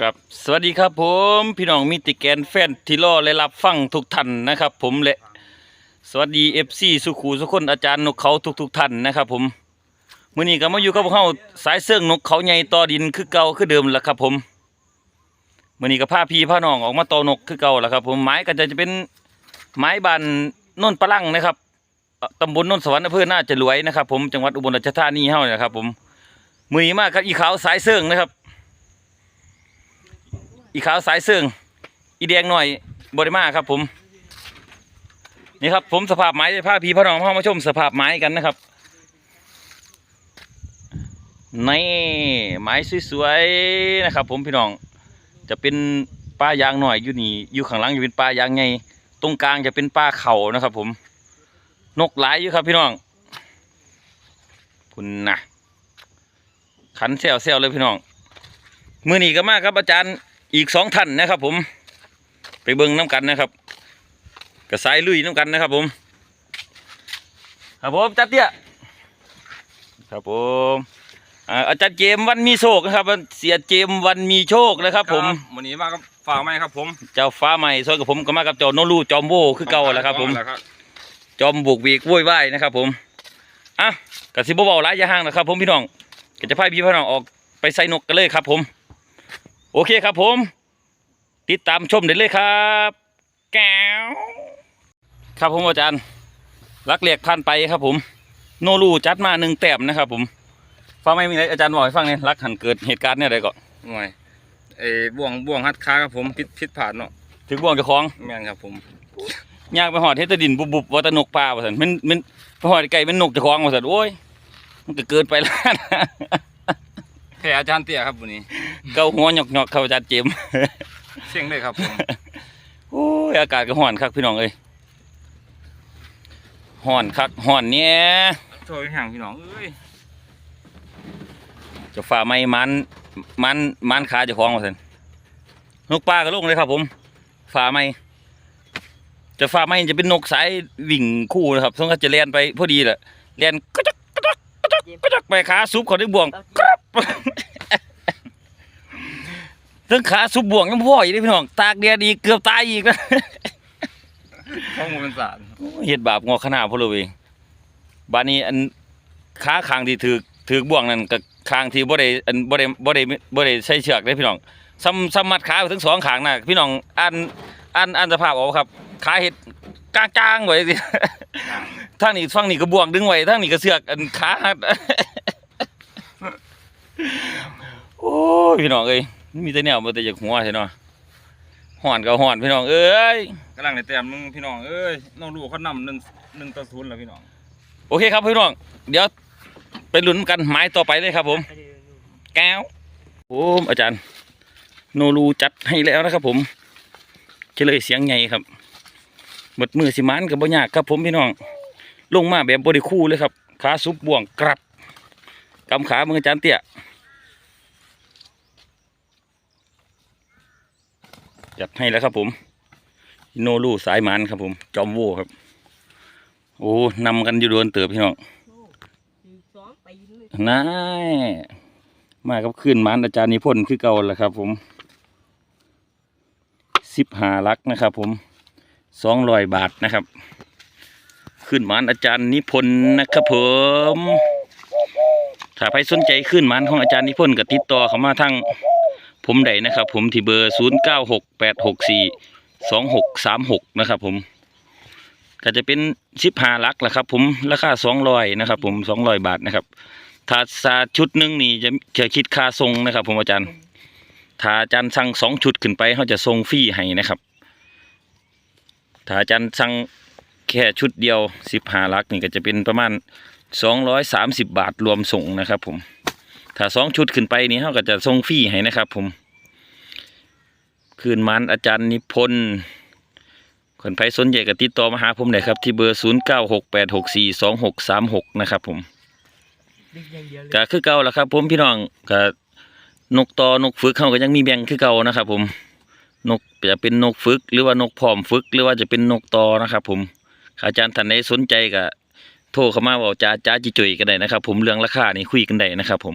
ครับสวัสดีครับผมพี่น้องมิติแกนแฟนที่รอและรับฟังทุกท่านนะครับ ผมและสวัสดีเอฟซีสุขูสุคนอาจารย์นกเขาทุกทุกท่านนะครับ ผมมื้อนี้ก็มาอยู่กับพวกเฮาสายเสื่องนกเขาใหญ่ต่อดินคือเก่าคือเดิมแหละครับ ผมมื้อนี้ก็พาพี่พาน้องออกมาต่อนกคือเก่าแหละครับ ผมไม้ก็จะจะเป็นไม้บานน่นปะลังนะครับตำบลน่นสวรรค์อำเภอน่าจะรวยนะครับ ผมจังหวัดอุบลราชธานีเฮานี่ยครับ ผมมือนี้มากับอีขาวสายเสื่องนะครับ อีขาวสายเสื่องอีแดงหน่อยบริมาครับผม นี่ครับผมสภาพไม้ผ้าพีพระนองพ่อมาชมสภาพไม้กันนะครับนี่ไม้สวยๆนะครับ ผมพี่น้อง จะเป็นป้ายางหน่อยอยู่นี่อยู่ข้างหลังจะเป็นป้ายางไงตรงกลางจะเป็นป้าเข่านะครับ ผม นกหลายอยู่ครับพี่น้องคุณนะขันเซลเซลเลยพี่น้องมือหนีก็มากครับอาจารย์ อีกสองท่านนะครับ ผม ไปเบิ้งน้ำกันนะครับกระสายลุยน้ำกันนะครับ ผม ครับผมจัดเตี้ยครับผมอ่าอาจารย์เจมส์วันมีโชคนะครับเสียเจมส์วันมีโชคนะครับ ผมวันนี้มากับฝากไหมครับ ผม เจ้าฟ้าใหม่ซอยกับผมก็มากับเจ้าโนรูจอมโบคือเก่าแหล้วครับ ผมแหละครับจอมบุกวีกโวุ่นวายนะครับ ผมอะกระสิบเบาๆหลายอยาห่างนะครับ ผมพี่น้องก็จะพาพี่พี่น้องออกไปใส่นกกันเลยครับ ผม โอเคครับผม ติดตามชมได้เลยครับแก้วครับผมอาจารย์รักเรียกพันไปครับผม โนรูจัดมาหนึ่งแต้มนะครับ ผมฟังไม่มีอะไรอาจารย์บอกให้ฟังเนี่ยรักหันเกิดเหตุการณ์เนี่ยอะไรก่อนหน่วยเอ้บ่วงบ่วงฮัดค้าครับผมพิษพิษผ่านเนาะถึงบ่วงเจ้าของแม่นครับผมยากไปหอดเฮดแตดินบุบๆว่าแตะนกปลาว่าสันมันมันไปหอดไก่เป็นนกเจ้าของว่าสันโอ้ยมันก็เกินไปแล้ว แพ้อาจารย์เตี้ยครับวันนี้ เกาหัวหยอกๆเข้าอาจารย์เจมส์ เสียงเลยครับผม โอ้ยอากาศก็ร้อนคักพี่น้องเอ้ยร้อนคักร้อนเนี่ยโชยห่างพี่น้องเอ้ยเจะฝ่าไม้มันมันมันขาเจ้าของว่าสันนกปลาก็ลงเลยครับ ผม ฝ่าไม้จะฝ่าไม้จะเป็นนกสายวิ่งคู่นะครับสงก็จะเลียนไปพอดีแหละเลียนก็จักก็จักก็จักก็จักไปขาซุบเขาได้บ่วงกรับ ทั้งขาซุบบ่วงยังพ่ออีกเลยพี่น้อง ตากเดียดอีกเกือบตายอีกนะข้อมูลเป็นสารเฮ็ดบาปงอขนาดพวกเราเองบานนี้อันขาคางที่ถือถือบ่วงนั่นกับคางที่บ่ได้อันบ่ได้บ่ได้บ่ได้ใช้เชือกเด้พี่น้องซ้ำซ้ำมัดขาไปทั้งสองข้างน่ะพี่น้องอ่านอ่านอ่านสภาพออกครับขาเฮ็ดก้างๆไว้สิทางนี้ฝั่งนี้ก็บ่วงดึงไว้ทางนี้ก็เสือกอันขาหัด โอ้ยพี่น้องเอ้ยมีแต่แนวบ่แต่จากหัวใช่เนาะฮ้อนก็ฮ้อนพี่น้องเอ้ยกำลังในแต้มหนึงพี่น้องเอ้ยน้องลูกเขานำหนึ่งหนึ่งต่อศูนย์แล้วพี่น้องโอเคครับพี่น้อง เดี๋ยวไปลุ้นกันหมายต่อไปเลยครับ ผมแก้วผมอาจารย์ โนรูจัดให้แล้วนะครับ ผมเฉลยเสียงไงครับหมดมือสิมันกับบ่ยากครับผมพี่น้อง ลงมาแบบบริคู่เลยครับขาซุบบ่วงกรับ กำขามืออาจารย์เตี้ยจัดให้แล้วครับผม โนรูสายมันครับผม จอมโวครับ โอ้นำกันอยู่โดนเติบพี่น้องสองปีเลยนายมากับขึ้นมันอาจารย์นิพนธ์คือเก่าแหละครับ ผมสิบหาลักนะครับ ผมสองร้อยบาทนะครับ ขึ้นมันอาจารย์นิพนธ์นะครับผม ถ้าใครสนใจขึ้นมันของอาจารย์นิพนธ์ก็ติดต่อเข้ามาทางผมได้นะครับ ผมที่เบอร์ศูนย์เก้าหกแปดหกสี่สองหกสามหกนะครับ ผม ก็จะเป็นสิบหาลักแหละครับ ผมราคาสองร้อยนะครับ ผมสองร้อยบาทนะครับถ้าซาชุดหนึ่งนี่จะจะคิดค่าทรงนะครับ ผมอาจารย์ถ้าอาจารย์สั่งสองชุดขึ้นไปเขาจะทรงฟรีให้นะครับถ้าอาจารย์สั่งแค่ชุดเดียวสิบหาลักนี่ก็จะเป็นประมาณ สองร้อยสามสิบบาทรวมส่งนะครับผมถ้าสองชุดขึ้นไปนี่เขาก็จะทรงฟรีให้นะครับผมคืนมันอาจารย์นิพนธ์คนไผสนใจก็ติดต่อมาหาผมได้ครับ ที่เบอร์0 9 6 8 6 4 2 6 3 6นะครับผมดึกอย่างเดียวเลยก็คือเก่าแล้วครับ ผมพี่น้องก็นกตอนกฝึกเขาก็ยังมีแบ่งคือเก่านะครับ ผมนกจะเป็นนกฝึก หรือว่านกพร้อมฝึก หรือว่าจะเป็นนกตอนะครับ ผมอาจารย์ท่านใดสนใจก็ โทรเข้ามาบอกจ้าจ้าจิจุยกันได้นะครับ ผมเรื่องราคานี่คุยกันได้นะครับ ผม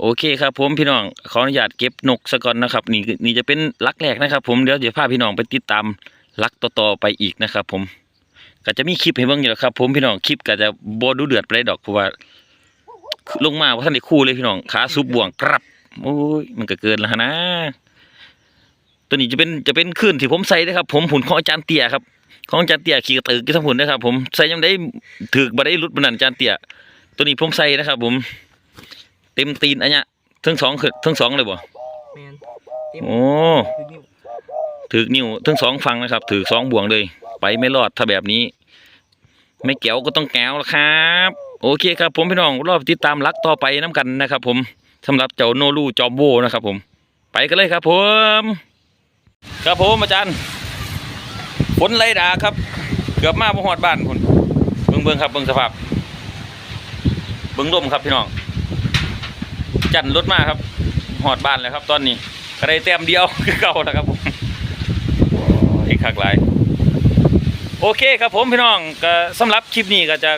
โอเคครับผมพี่น้องขออนุญาตเก็บนกซะก่อนนะครับ นี่นี่จะเป็นลักแรกนะครับ ผมเดี๋ยวเดี๋ยวพาพี่น้องไปติดตามลักต่อๆไปอีกนะครับ ผม ก็จะมีคลิปให้เบิ่งอยู่แล้วครับ ผมพี่น้องคลิปก็จะบ่ดูเดือดไปานใดอกเพราะว่า ลงมาว่าท่านได้คู่เลยพี่น้องขาซุบบ่วงกรับโอ้ยมันก็เกินแล้วนะตัวนี้จะเป็นจะเป็นขึ้นที่ผมใส่นะครับ ผมผุนของอาจารย์เตี้ยครับ ของอาจารย์เตี้ยขี่กระตือกี่ทั้งผุนนะครับ ผมใส่ยังได้ถือกบ่ได้รุดบนนั้นอาจารย์เตี้ยตัวนี้ผมใส่นะครับ ผม เต็มตีนอันเนี้ยทั้งสองคือทั้งสองเลยบ่แมนเต็มโอ้คือนิ้วถือกนิ้วทั้งสองฝั่งนะครับ ถือสองบ่วงเลย ไปไม่รอดถ้าแบบนี้ ไม่แก้วก็ต้องแก้วแล้วครับ โอเคครับ ผมพี่น้องรอบติดตามลักต่อไปน้กันนะครับ ผมสำหรับเจ้าโนรูจอมโวนะครับ ผม ไปกันเลยครับ ผม ครับผมอาจารย์ ฝนไล่ดาครับ เกือบมาบ่ฮอดบ้านคุณเบิ่งเบิ่งครับเบิ่งสภาพ เบิ่งลมครับพี่น้อง จันรถมาครับหอดบ้านแล้วครับ ตอนนี้ก็ได้แต้มเดียวคือเก่าแล้วครับผมอีกคักหลายโอเคครับผมพี่น้องก็สำหรับคลิปนี้ก็จะ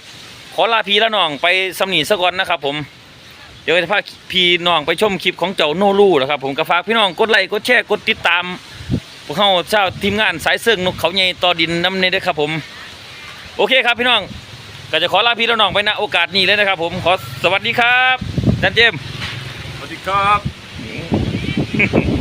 ขอลาพี่และน้องไปสำนีสะก่อนนะครับผมเดี๋ยวจะพาพี่น้องไปชมคลิปของเจ้าโนรูนะครับผมก็ฝากพี่น้องกดไลค์กดแชร์กดติดตาม พวกเขาเจ้าทีมงานสายเสื่องนกเขาใหญ่ต่อดินน้ำในด้วยครับผม โอเคครับพี่น้อง ก็จะขอลาพี่และน้องไปณโอกาสนี้เลยนะครับ ผมขอสวัสดีครับอาจันเจมส์สวัสดีครับ